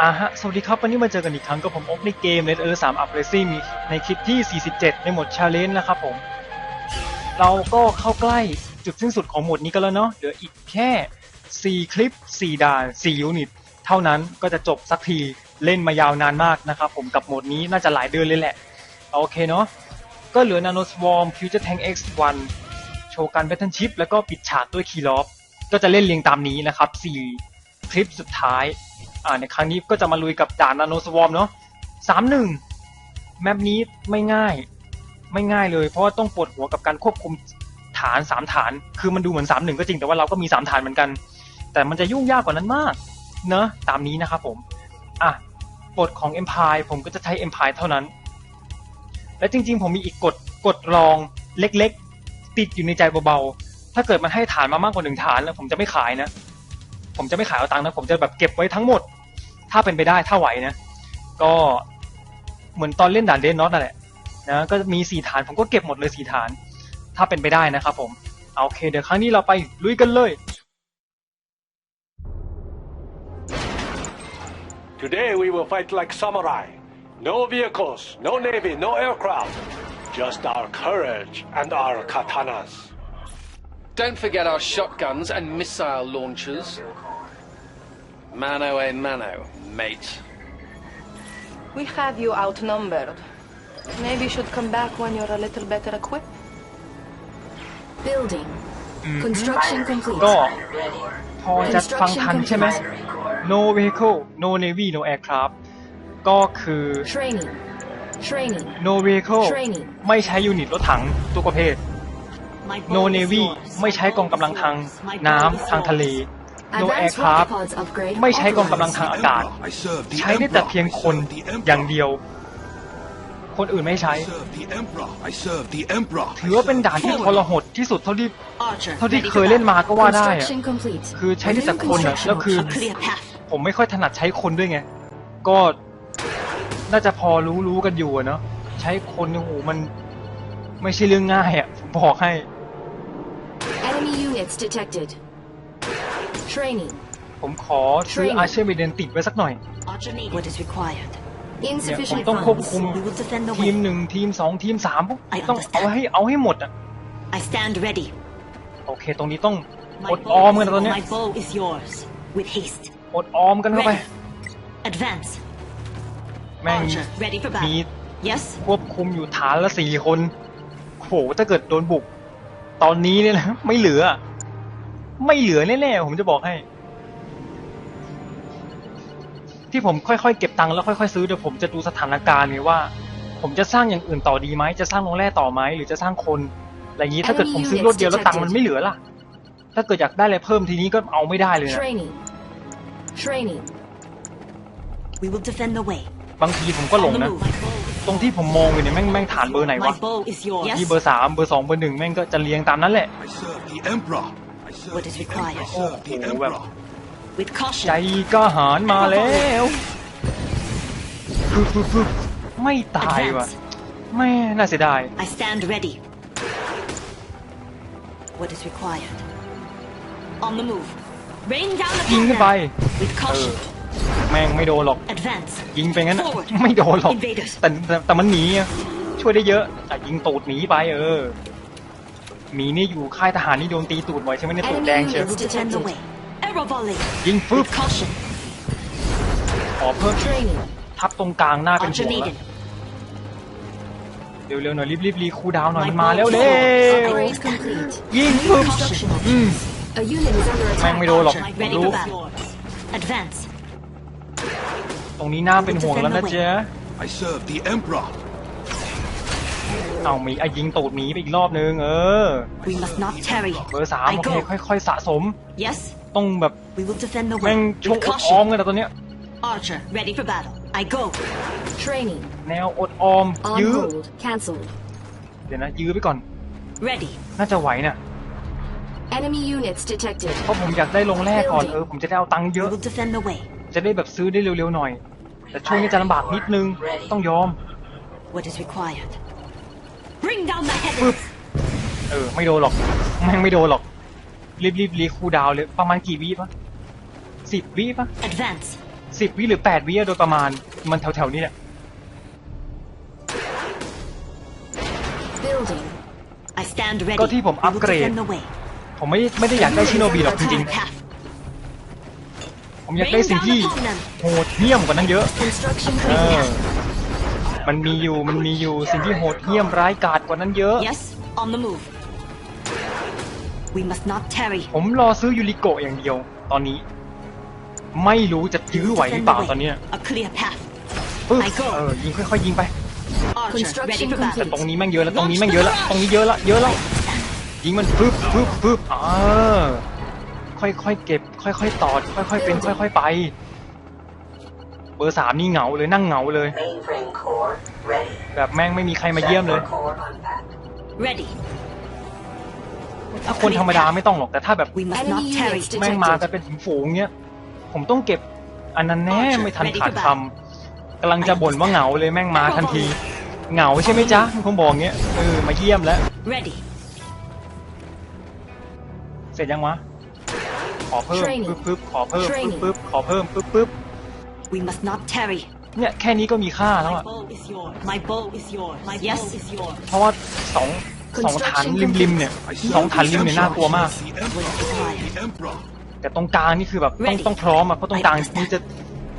อ่าฮะ สวัสดีครับ วันนี้มาเจอกันอีกครั้งกับผมอกในเกม Red Alert 3 Up Racing ในคลิปที่ 47 ในโหมด Challenge นะครับผม เราก็เข้าใกล้จุดสิ้นสุดของโหมดนี้กันแล้วเนาะเหลืออีกแค่ 4 คลิป 4 ด่าน 4 ยูนิต เท่านั้นก็จะจบสักทีเล่นมายาวนานมากนะครับผมกับโหมดนี้น่าจะหลายเดือนเลยแหละ โอเคเนาะก็เหลือ Nano Swarm Future Tank X1 โชว์การ Battle Ship แล้วก็ปิดฉากด้วย Key Loft ก็จะเล่นเรียงตามนี้นะครับ4คลิปสุดท้าย อ่าในครั้งนี้ก็จะมาลุยกับด่านนาโนสวอมเนาะสามหนึ่งแมปนี้ไม่ง่าย ไม่ง่ายเลย เพราะว่าต้องปวดหัวกับการควบคุมฐานสามฐาน คือมันดูเหมือนสามหนึ่งก็จริงแต่ว่าเราก็มีสามฐานเหมือนกัน แต่มันจะยุ่งยากกว่านั้นมากเนอะตามนี้นะครับผมอะกฎของ Empire ผมก็จะใช้ Empire เท่านั้น และจริง ๆ ผมมีอีกกฎกฎรองเล็กๆ ติดอยู่ในใจเบาๆ ถ้าเกิดมันให้ฐานมามากกว่าหนึ่งฐานแล้วผมจะไม่ขายนะ ผมจะไม่ขายเอาตังค์นะผมจะแบบเก็บไว้ทั้งหมด ถ้าเป็นไปได้ถ้าไหวนะก็เหมือนตอนเล่นด่านเดนน็อตนั่นแหละนะก็มีสี่ฐานผมก็เก็บหมดเลยสี่ฐาน ถ้าเป็นไปได้นะครับผมเอาโอเค เดี๋ยวครั้งนี้เราไปลุยกันเลย Today we will fight like samurai. No vehicles, no navy, no aircraft. Just our courage and our katanas. Don't forget our shotguns and missile launchers. Mano a mano, mate. We have you outnumbered. Maybe you should come back when you're a little better equipped. Building. Construction complete. ก็พอจะฟังทันใช่ไหม no vehicle no navy no aircraft ก็คือ Training. Training. no vehicle Training. ไม่ใช้ยูนิตรถถังทุกประเภท no navy ไม่ใช้กองกำลังทางน้ำทางทะเล no Advanced aircraft rocket pods upgrade ไม่ใช้กองกำลังทางอากาศ I serve the ใช้ได้แต่ Emperor. เพียง I คน serve the Emperor. อย่างเดียว คนอื่นไม่ใช้ I serve the Emperor. I serve the Emperor. ถือว่าเป็นด่านที่ทรหดที่สุดเท่าที่ Archer, เท่าที่ ready เค for ยเล่น battle. มาก็ว่าได้อะ Construction complete. คือใช้ได้แต่คนอะ New แล้วคือ A clear path. ผมไม่ค่อยถนัดใช้คนด้วยไง ก็น่าจะพอรู้รู้กันอยู่อะเนาะใช้คนโอ้โหมันไม่ใช่เรื่องง่ายอะผมบอกให้ Enemy units detected. Training. ผมขอซื้อ Training อาเชอร์เมเดนติดไว้สักหน่อย Archer needed. What is required? เนี่ยผม Insufficient ต้องควบ funds. คุม We will defend the ทีม way. หนึ่งทีมสองทีมสามปุ๊บ I ต้อง understand. เอาให้เอาให้หมดอะ I stand ready. โอเค ตรงนี้ต้อง My อดออ bow มกัน is- นะตอนเนี้ย My bow is yours. With haste. อดออมกันเข้าไป Ready. Advance. แม่ง Archer, ready for มี battle. Yes. ควบคุมอยู่ฐานละสี่คนโหถ้าเกิดโดนบุก ตอนนี้เนี่ยนะ ไม่เหลือ ไม่เหลือแน่ๆผมจะบอกให้ ที่ผมค่อยๆเก็บตังค์แล้วค่อยๆซื้อเดี๋ยวผมจะดูสถานการณ์ไงว่า ผมจะสร้างอย่างอื่นต่อดีไหมจะสร้างโรงแร่ต่อไหมหรือจะสร้างคนอะไรอย่างนี้ถ้าเกิดผมซื้อรถเดียวแล้วตังค์มันไม่เหลือล่ะ ถ้าเกิดอยากได้อะไรเพิ่มทีนี้ก็เอาไม่ได้เลยนะ Training. Training. We will defend the way. บางทีผมก็หลง On the นะ move. ตรงที่ผมมองอยู่เนี่ยแม่งแม่งฐานเบอร์ไหนวะ My bow is yours. ที่เบอร์สามเบอร์สองเบอร์หนึ่งแม่งก็จะเรียงตามนั้นแหละ I serve the Emperor. I serve What is the required? Emperor. I serve the Oh, Emperor. With caution. ใจกล้าหาญมาแล้วฟึบฟึบฟึบไม่ตายว่ะแม่น่าเสียดาย I stand ready. What is required? On the move. Rain down ยิง upon ขึ้นไป them. With caution. แม่งไม่โดนหรอก Advance. ยิงไปงั้นอะ Forward. ไม่โดนหรอก Invaders. แต่แต่แต่มันหนีอะช่วยได้เยอะอะยิงตูดหนีไปเออห มีนี่อยู่ค่ายทหารนี่โดนตีตูดบ่อยใช่ไหมเนี่ยตูด Enemy แดงเชียว units Defend the detected. way. Arrow volley. ยิงฟึบ With caution. ขอเพิ่ม Training. ทับตรงกลางหน้าเป็น Archer หัว needed. เร็วๆหน่อยรีบๆรีคูลดาวน์หน่อยมันมาแล้วเร็ว Upgrade complete. ยิงฟึบ Construction อืม A unit is under แม่ง attack. ไม่โดนหรอก Archer, ผม ready รู้ for battle. Advance. ตรงนี้น่าเป็นห่วงแล้วนะเจ๊ I serve the Emperor. เอาหมีไอ้ยิงตูดหมีไปอีกรอบนึงเออ We must not tarry. เบอร์สาม I โอเค go. ค่อยๆสะสม Yes. ต้องแบบ We will defend the แม่ง way. ช่วง With อดออม caution. กันแต่ตอนเนี้ย Archer, ready for battle. I go. Training. แนวอดออม On ยื้อ hold. Cancelled. เดี๋ยวนะ ยื้อไปก่อน Ready. น่าจะไหวน่ะ Enemy units detected. เพราะผมอยากได้ลงแรกก่อนเออผมจะได้เอาตังค์เย We อะ will defend the way. จะได้แบบซื้อได้เร็วๆหน่อย แต่ช่วงนี้จะลำบากนิดนึง ต้องยอม What is required? Bring down the heavens. เออ ไม่โดนหรอกแม่งไม่โดนหรอก รีบๆรีคูลดาวน์เลย ประมาณกี่วิปะสิบวิปะ Advance. สิบวิหรือแปดวิอะโดยประมาณ มันแถวๆนี้แหละ Building. I stand ready. ก็ที่ผม We อัป will เกรด defend the way. ผมไม่ไม่ได้อยากได้ชิโนบีหรอกจริง Path. ๆผมอยากได้สิ่งที่โหดเหี้ยมกว่านั้นเยอะ Construction เออ complete. มันมีอยู่ มันมีอยู่ สิ่งที่โหดเหี้ยมร้ายกาจกว่านั้นเยอะ Yes, on the move. We must not tarry. ผมรอซื้อยูริโกะอย่างเดียว ตอนนี้ ไม่รู้จะยื้อไหวหรือเปล่าตอนเนี้ย A clear path. ปึ๊บ I go เออยิงค่อยๆยิงไป Archer, ready Construction for แต่ battle. ตรงนี้แม่งเยอะแล้วตรงนี้แม่งเยอะแล้วตรงนี้เยอะแล้วเยอะแล้วยิงมันปึ๊บปึ๊บปึ๊บอ่าค่อยๆเก็บ ค่อยๆตอด ค่อยๆเป็น ค่อย ๆ ไป เบอร์สามนี่เหงาเลยนั่งเหงาเลย Mainframe core ready. แบบแม่งไม่มีใครมาเยี่ยมเลย Server core unpacked. Ready. ถ้าคนธรรมดาไม่ต้องหรอกแต่ถ้าแบบ We must Enemy not tarry. units แม่งมากัน detected. เป็นฝูงๆเนี้ย ผมต้องเก็บอันนั้นแน่ไม่ทันขาดคำกำลังจะบ่นว่าเหงาเลยแม่งมาทันที เหงาใช่ไหมจ๊ะมันคงบอกเงี้ยเออมาเยี่ยมแล้ว Ready. เสร็จยังวะ ขอเพิ่ม Training ปึ๊บปึ๊บขอเพิ่มปึ๊บ Training ปึ๊บขอเพิ่มปึ๊บปึ๊บ We must not tarry. เนี่ยแค่นี้ก็มีค่าแล้ว My อะ bow is yours. My bow is yours. My yes. bow is yours. เพราะว่าสองสองฐานริมริมๆเนี่ยสองฐานริมเนี่ยน่ากลัวมาก The Emperor. The Emperor. แต่ตรงกลางนี่คือแบบต้อง Ready ต้องพร้อมอะเพราะตรงกลางนี่จะ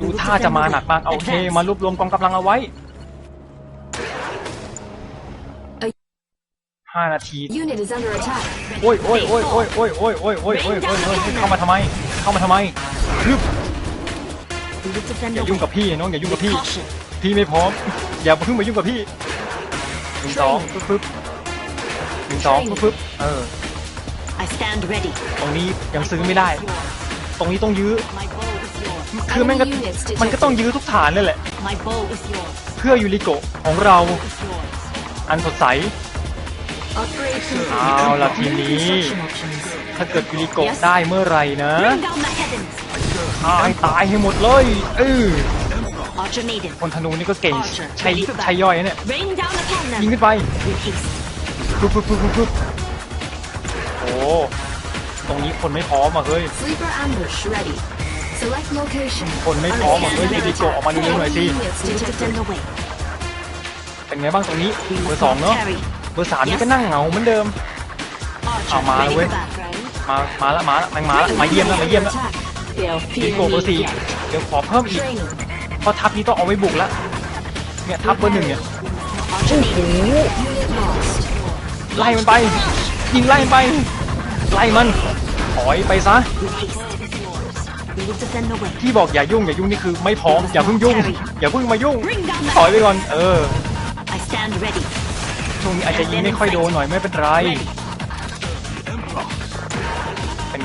ดูท่าจะมาหนักมากเอาโอเค มารวบรวมกองกำลังเอาไว้ห้านาที Unit is under attack. โอ้ยโอ้ยโอ้ยโอ้ยโอ้ยโอ้ยโอ้ยโอ้ยโอ้ยโอ้ยโอ้ยเข้ามาทำไม เข้ามาทำไมรึบ We will defend อย่า the ยุ่ง way. กับพี่น้องอย่ายุ่งกับ With พี่ caution. พี่ไม่พร้อม อย่าเพิ่งมายุ่งกับพี่หนึ่งสองปึ๊บปึ๊บหนึ่งสองปึ๊บปึ๊บเออ I stand ready. ตรงนี้ยังซื้อไม่ได้ตรงนี้ต้องยื้อ My bow is yours. คือแม่งก็มันก็ต้องยื้อทุกฐานเลยแหละ My bow is yours. เพื่อยูริโกะของเรา Is yours. อันสดใส Upgrade complete. เอาละทีนี้ Construction options. ถ้าเกิดยูริโกะได้เมื่อไหร่นะ Bring down the heavens. ตายตายให้หมดเลยเออ Archer maiden. คนธนูนี่ก็เก่งใช้ใช้ย่อยนะเนี่ย Rain down upon ยิง them. ขึ้นไป With haste. ปึ๊บปึ๊บปึ๊บปึ๊บปึ๊บโอ้ตรงนี้คนไม่พร้อมอะเฮ้ย Sleeper ambush ready. Select location. คนไม่พร้อมอะเฮ้ยยูริโกะออกมาดูเร็วหน่อยสิ Enemy units We will detected. defend the way. เป็นไงบ้างตรงนี้ We เบอ must ร์สอง not เนาะ tarry. เบอร์สามนี่ก็นั่งเหงาเหมือนเดิม Archer Ờ, mà ready quên. for battle. มา มาละมาละแม่งมาละมาเยี่ยมแล้วมาเยี่ยมแล้ว Attack. ยูริโกะเบอร์สี่เดี๋ยวขอเพิ่มอีก Training. เพราะทัพนี้ต้องเอาไว้บุกแล้วเนี่ยทัพเบอร์หนึ่งเนี่ย Archer maiden. Unit lost. ไล่มันไป ยิงไล่มันไป ไล่มันถอยไปซะ With haste. We will defend the way. ที่บอกอย่ายุ่งอย่ายุ่งนี่คือไม่พร้อมอย่าเพิ่งยุ่ง อย่าเพิ่งมายุ่ง Bring down ถอยไป the ก่อน เออ I stand ready. ช่วงนี้อาจจะยิงไม่ค่อยโดนหน่อยไม่เป็นไร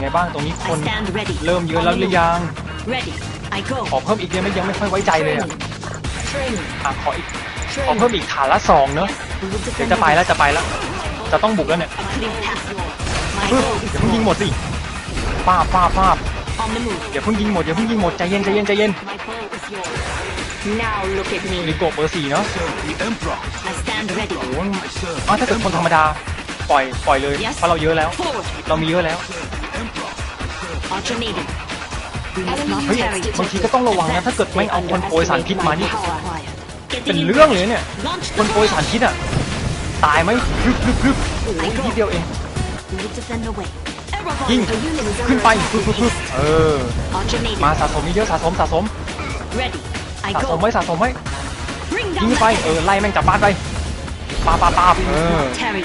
ไงบ้างตรงนี้ค I น stand ready. เริ่มเยอะแล้วหรือยัง Ready. I go. ขอเพิ่มอีกได้ไหมยังไม่ค่อยไว้ใจเลยอะ Training. อะขออีกขอเพิ่มอีกฐานละสองเนอะ We will เดี๋ยว defend จะ the ไป way. แล้วจะไปแล้ว จะต้องบุกแล้วเนี่ย A clear path. My ปึ๊บ bow อย่า is เพิ่งยิงหมด yours. สิป้าบป้าบป้าบ On the move. อย่าเพิ่งยิงหมดอย่าเพิ่งยิงหมดใจเย็นใจเย็นใจเย็น My bow is yours. Now look at ยู me. ริโกะเบอร์สี่เนาะ Serve the Emperor. I stand ready. โอ้โห I serve อ๋อถ้าเกิดคนธรรมดา ปล่อยปล่อยเลย Yes เพราะเราเยอะแล้ว Forward. เรามีเยอะแล้ว the Emperor. Archer maiden. We must Enemy not เฮ้ย tarry. บางทีก็ต้องระวังนะ ถ้าเกิดไม่เอาคนโปรยสารพิษมานี่ Power. เป็นเรื่องเลยเนี่ย Launch คนโปรยสารพิษอะ ตายไหมพรึบพรึบพรึบโอ้ยนิดเดียวเอง We will defend the way. ยิง A unit is ขึ้น under ไป attack. พรึบพรึบพรึบเออ Archer maiden. มาสะสมเยอะๆสะสมสะสม Ready. I สะสม go. ไว้สะสมไว้ Bring ยิง down ไป the เออไล่แม่งจับบ้านไปปาปาปาบเออ tarry.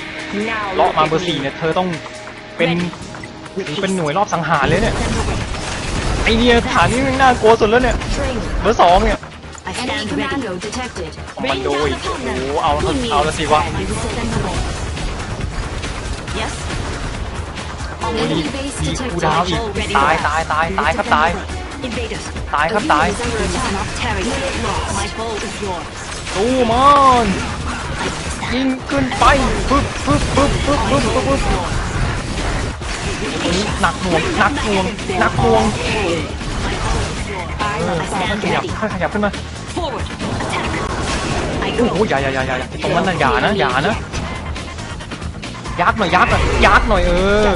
Now เลาะ look มา at เบอร์สี่ me. เนี่ย เธอต้องเป็น With เป็น haste. หน่วยรอบสังหารเลยเนี่ย Defend the way. ไอเนี่ยฐานนี้แม่งน่ากลัวสุดแล้วเนี่ย Training. เบอร์สองเนี่ย I Enemy stand ready. commando detected. คอมมานโดอีกโอ้โหเอาเอาละสิวะ We will defend the way. Yes. On โอ้ the ย move. มีกูดาวอีกตายตายตาย We ตาย will ครับ defend ตาย the way. Invaders. ตาย A ครับ unit ตาย is under We must attack. not tarry. Unit lost. My bow is yours. ตู้มอนยิงขึ้นไปปึ๊บปึ๊บปึ๊บปึ๊บปึ๊บปึ๊บปึ๊บตรงนี้ หนักหน่วงหนักหน่วงหนักหน่วงขยับ ready. ค่อยขยับขึ้นมาโอ้โหอย่าอย่าอย่าอย่าตรงนั้นน่ะอย่านะอย่านะยักหน่อยยักหน่อยยักหน่อยเออ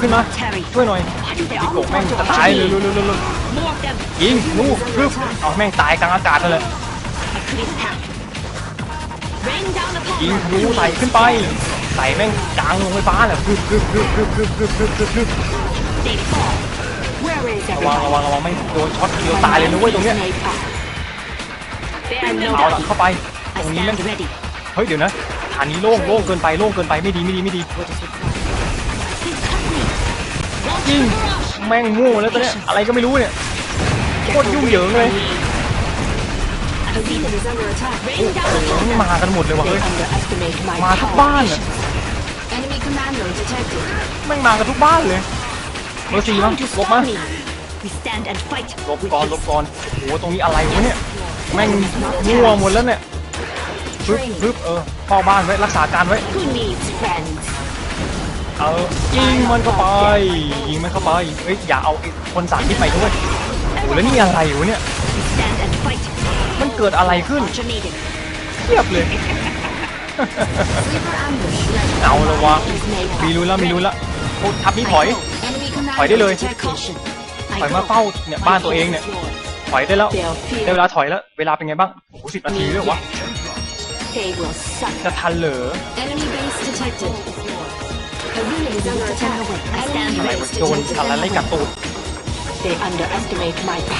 ขึ้นมาช่วยหน่อยโกแม่งจะตายเลยยิงนูปึ๊บเอาแม่งตายกลางอากาศเลยยิง them. ทะลุใส่ขึ้นไป ส่แม่งกลางลงไฟฟ้าแหละปึ๊บปึ๊บปึ๊บปึ๊บปึ๊บปึ๊บปึ๊บปึ๊บปึ๊บ They fall. Where is ระวัง everybody? ระวังระวังไม่โดนช็อตทีเดียวตายเลยนะเว้ยตรงเนี้ยเอาละ doubt. เข้าไป ต I รงนี้แม่ง stand ready. เฮ้ยเดี๋ยวนะฐานนี้โล่งโล่งเกินไปโล่งเกินไปไม่ดีไม่ดีไม่ดี He's cut me. ยิง แม่งมั่วแล้วตอนเนี้ยอะไรก็ไม่รู้เนี่ย โคตรยุ่งเหยิงเลย I see them. is under attack. Rain down โอ้ upon นี่ them. มากันหมดเลยว่ะ They เฮ้ย underestimate my มาทุก power. บ้านอะ Manor detected. แม่งมากันทุกบ้านเลยเบอร์สี่มั้ง Time to ลบ stop มา me. We stand and fight. ลบ with ก่อนลบก่อนโอ้โหตรงนี้อะไรวะเนี่ย แม่งมั่วหมดแล้วเนี่ยปึ๊บปึ๊บ เออเฝ้าบ้านไว้ รักษาการไว้ Who needs friends? เออยิงมันเข้าไป ยิงมันเข้าไป เอ้ย อย่าเอาไอ้คนสาธิตไปด้วยโอ้โหแล้วนี่อะไรวะเนี่ย We stand and fight. มันเกิดอะไรขึ้น Alternating. เทียบเลย เอาละวะมีรู้แล้วมีรู้นละทับนี่ถอย ถอยได้เลย ถอยมาเฝ้าเนี่ยบ้านตัวเองเนี่ย ถอยได้แล้วได้เวลาถอยแล้ว เวลาเป็นไงบ้างโอ้โหสิบนาทีเลยวะ จะทันเหรอโดนทันแล้วไล่กัดตูด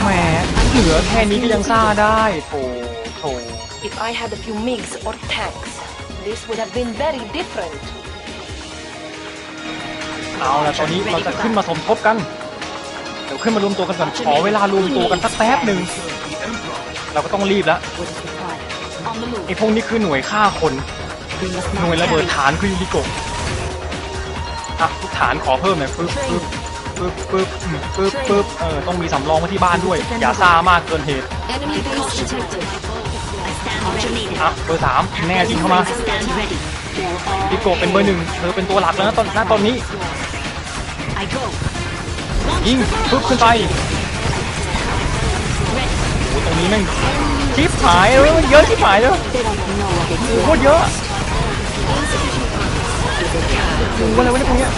แหมเหลือแค่นี้ก็ยังซ่าได้โถโถ If this would have been very different. เอาละตอนนี้เราจะขึ้นมาสมทบกัน เดี๋ยวขึ้นมารวมตัวกันก่อนขอเวลารวมตัวกันสักแป๊บหนึ่งเราก็ต้องรีบแล้ว What is required? On the move. ไอ้พวกนี้คือหน่วยฆ่าคน We must หน่วย not ระเบิด carry ฐานคือยูริโกะอะทุกฐานขอเพิ่มหน่อยปึ๊บปึ๊บปึ๊บปึ๊บอืมปึ๊บปึ๊บเออต้องมีสำรองไว้ที่บ้านด้วย อย่าซ่ามากเกินเหตุ อะเบอร์สามแน่จริงเข้ามา I stand ready. They'll all ยูริโกเป็นเบอร์หนึ่งเธอเป็นตัวหลักแล้วนะตอนณตอนนี้ยิงปึ๊บขึ้นไปโอ้ตรงนี้แม่งชิปหายเลยเยอะชิปหายเลย They don't know what they โคตรเยอะโอ้โหอะไรวะเนี่ยพวกเนี้ย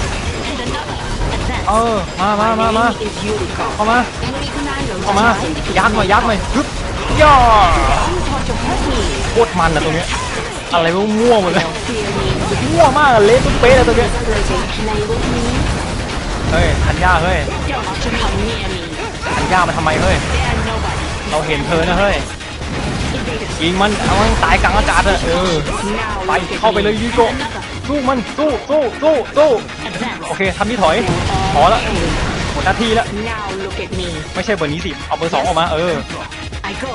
เออมามามามาเข้ามาเข้ามายักหน่อยยักหน่อยฮึบย่อ โคตรมันนะตรงเนี้ยอะไรวะมั่วหมดเลย Fear me. มั่วมากอะเละตุ้มเป๊ะเลยตรงเนี้ย They play with me. เฮ้ยธัญญาเฮ้ย Don't come near me. ธัญญามาทำไมเฮ้ย They're nobody. เราเห็นเธอนะเฮ้ย Invaders. ยิงมันเอามันตายกลางอากาศเถอะเออไปเข้าไปเลยยูโกะสู้มันสู้สู้สู้สู้ Advance. โอเคทำที่ถอยขอละหมดหน้าที่แล้ว Now look at me. ไม่ใช่เบอร์นี้สิเอาเบอร์สองออกมาเออ I go.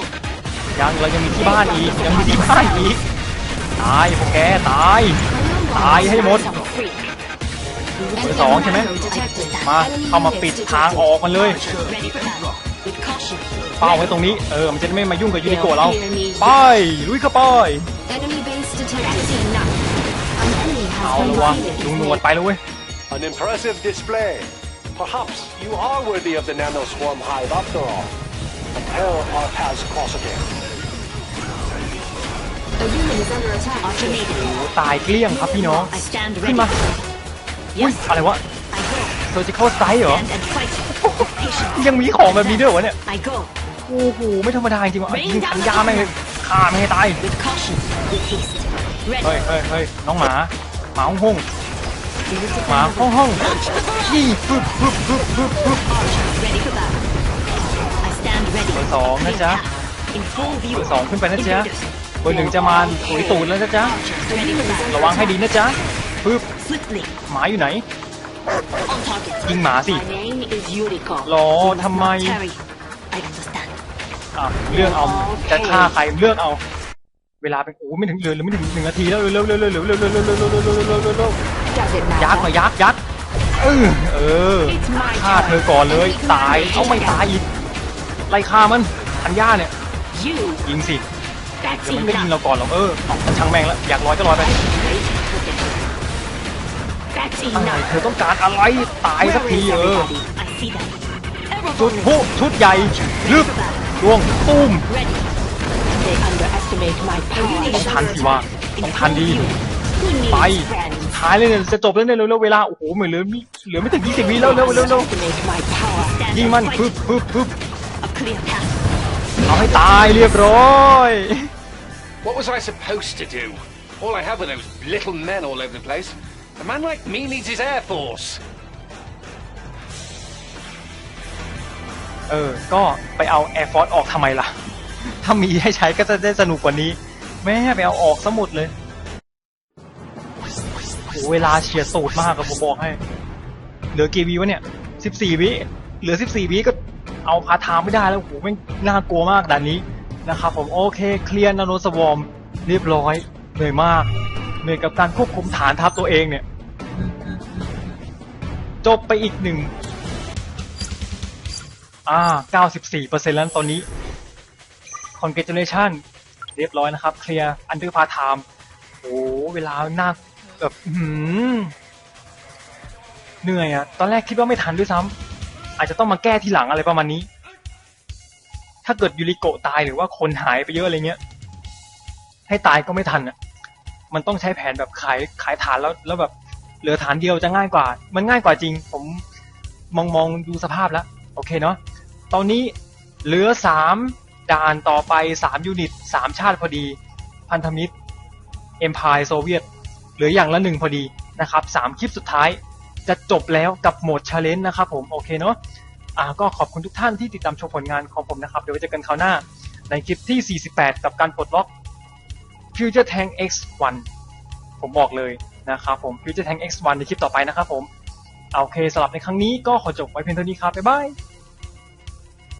ยังเรายังมีที่บ้านอีกยังมีที่บ้านอีกตายพวกแกตายตายให้หมดเบอร์สองใช่ไหมมาเข้ามาปิดทางออกมันเลยเป้าไว้ตรงนี้เออมันจะไม่มายุ่งกับยูนิโกะเราไปลุยเข้าไปเอาละวะลุงหนวดไปเลย An impressive display. Perhaps you are worthy of the nano swarm hive after all. Until our paths cross again. ตายเกลี้ยงครับพี่น้อง I stand ขึ้น ready. มาอุ้ยอะไรวะ I go. surgical strike เหรอ Stand and fight. Patience. ยังมีของแบบนี้ด้วยเหรอวะเนี่ย I go. โอ้โห ไม่ธรรมดาจริงๆว่ะยิงทันยาแม่งเลยฆ่าไม่ให้ตาย With caution. With haste. เฮ้ย Ready. เฮ้ยเฮ้ยน้องหมา หมาห้องห้องหมาห้องห้องยี่ปึ๊บปึ๊บปึ๊บปึ๊บปึ๊บ Ready for battle. I stand ready. เบอร์สองนะจ๊ะ In full เบ view. อร์สองขึ้นไปนะจ๊ะ Invaders. เบอร์หนึ่งจะมาถุยตูดแล้วนะจ๊ะ ระวังให้ดีนะจ๊ะปึ๊บหมาอยู่ไหน ยิงหมาสิรอทำไม Tarry. I understand. อ่อกเอาจะฆ่าใครเลือกเอา เวลาเป็นโอ้ไม่ถึงเหลือหรือไม่ถึงหนึ่งนาทีแล้วเร็วเร็วเร็วเร็วเร็วเร็วเร็วเร็วเร็วเร็วเร็วเร็วเร็วยักษ์หน่อย matter? ยักษ์ยักษ์เออเออฆ่าเธอก่อนเลยตายเอาไม่ตายอีกไล่ฆ่ามันทันย่าเนี่ยยิงสิ เดี๋ยวมันก็ยิงเราก่อนหรอกเออช่างแม่งแล้วอยากลอยก็ลอยไปอะไรเธอต้องการอะไรตายสักทีเออชุดผู้ชุดใหญ่ลึกดวงตุ้มต้องทันสิวะต้องทันดีไปท้ายเลยเนี่ยจะจบแล้วเนี่ยเร็วๆเวลาโอ้โหเหมือนเหลือมีเหลือไม่ถึง20วิแล้วเร็วๆเร็วๆ Underestimate my power. Stand ยิงมันปึ๊บปึ๊บปึ๊บเอาให้ตายเรียบร้อย What was I supposed to do? All I have are those little men all over the place. A man like me needs his air force. เออ ก็ไปเอา Air Force ออกทำไมล่ะ ถ้ามีให้ใช้ก็จะได้สนุกกว่านี้ แม่ไปเอาออกซะหมดเลยโหเวลาเฉียดสูตรมากกับผมบอกให้ เหลือกี่วิวะเนี่ย14วิ เหลือ14วิก็เอาพาทามไม่ได้แล้วโหแม่งน่ากลัวมากด่านนี้ นะครับผมโอเคเคลียร์นาโนสวอมเรียบร้อยเหนื่อยมากเหนื่อยกับการควบคุมฐานทัพตัวเองเนี่ย จบไปอีกหนึ่งอ่า94%แล้วตอนนี้ congratulation เรียบร้อยนะครับ เคลียร์อันเดอร์พาร์ทามโอ้เวลาหน้าแบบหือเหนื่อยอะตอนแรกคิดว่าไม่ทันด้วยซ้ำอาจจะต้องมาแก้ทีหลังอะไรประมาณนี้ ถ้าเกิดยูริโกตายหรือว่าคนหายไปเยอะอะไรเงี้ย ให้ตายก็ไม่ทันอะ มันต้องใช้แผนแบบขายขายฐานแล้วแล้วแบบเหลือฐานเดียวจะง่ายกว่า มันง่ายกว่าจริง ผมมองมองดูสภาพแล้ว โอเคเนาะตอนนี้เหลือสามด่านต่อไปสามยูนิตสามชาติพอดี พันธมิตรเอ็มพายโซเวียตเหลืออย่างละหนึ่งพอดีนะครับสามคลิปสุดท้ายจะจบแล้วกับโหมดชาเลนจ์นะครับผม โอเคเนาะ อ่าก็ขอบคุณทุกท่านที่ติดตามชมผลงานของผมนะครับ เดี๋ยวไว้เจอกันคราวหน้า ในคลิปที่ 48 กับการปลดล็อก Future Tank X1 ผมบอกเลยนะครับผม Future Tank X1 ในคลิปต่อไปนะครับผมโอเคสำหรับในครั้งนี้ก็ขอจบไว้เพียงเท่านี้ครับ บ๊ายบาย